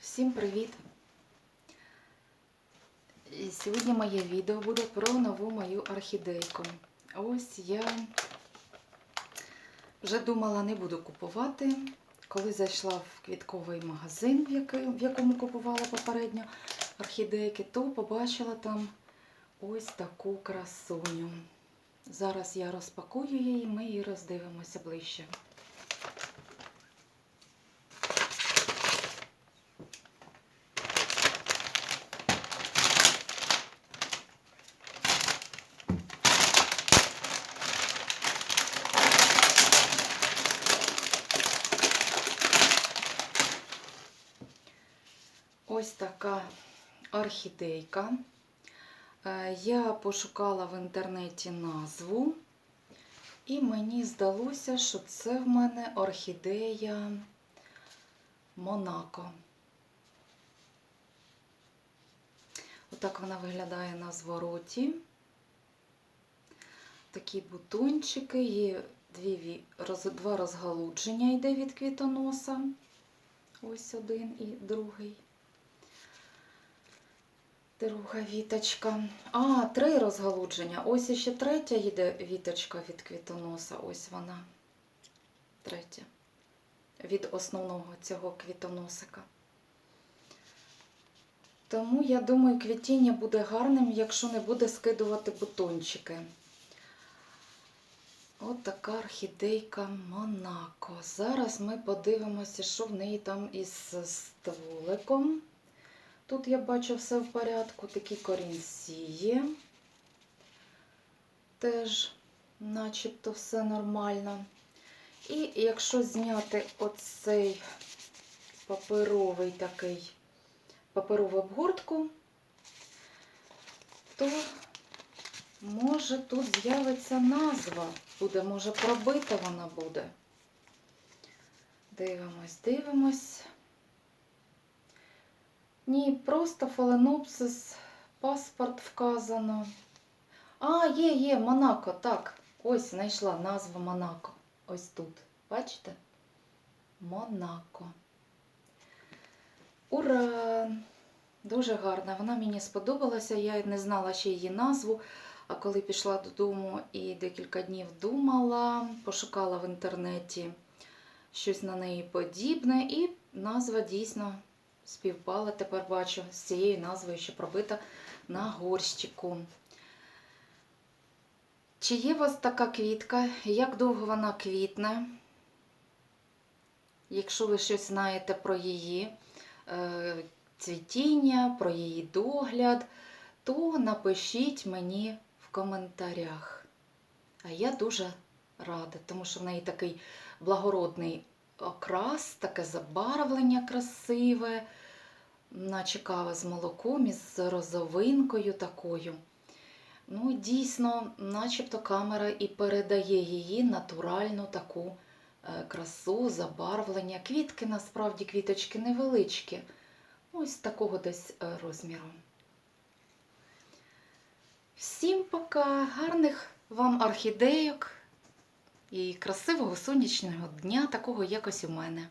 Всім привіт! І Сьогодні моє відео буде про нову мою орхідейку. Ось я вже думала, не буду купувати. Коли зайшла в квітковий магазин, в якому купувала попередньо орхідейки, то побачила там ось таку красуню. Зараз я розпакую її, ми її роздивимося ближче. Ось така орхідейка. Е, Я пошукала в інтернеті назву, і мені здалося, що це в мене орхідея Монако. Отак вона виглядає на звороті. Такі бутончики, є дві, два розгалудження йде від квітоноса. Ось один і другий. Друга віточка. А, три розгалудження. Ось іще третя йде віточка від квітоноса. Ось вона. Третя. Від основного цього квітоносика. Тому я думаю, квітіння буде гарним, якщо не буде скидувати бутончики. От така орхідейка Монако. Зараз ми подивимося, що в неї там із стволиком. Тут я бачу все в порядку, такі корінці. Теж начебто все нормально. І якщо зняти оцей паперовий такий паперову обгортку, то може тут з'явиться назва. Буде, може, пробита вона буде. Дивимось, дивимось. Ні, просто фаленопсис, паспорт вказано. А, є, є, Монако, так. Ось знайшла назву Монако. Ось тут. Бачите? Монако. Ура! Дуже гарна. Вона мені сподобалася. Я не знала ще її назву. А коли пішла додому і декілька днів думала, пошукала в інтернеті щось на неї подібне, і назва дійсно співпала, тепер бачу, з цією назвою, що пробита на горщику. Чи є у вас така квітка? Як довго вона квітне? Якщо ви щось знаєте про її е, цвітіння, про її догляд, то напишіть мені в коментарях. А я дуже рада, тому що в неї такий благородний окрас, таке забарвлення красиве, наче кава з молоком із розовинкою такою. Ну, дійсно, начебто камера і передає її натуральну таку е, красу, забарвлення. Квітки насправді квіточки невеличкі, ось такого десь е, розміру. Всім пока, гарних вам орхідейок і красивого сонячного дня, такого якось у мене.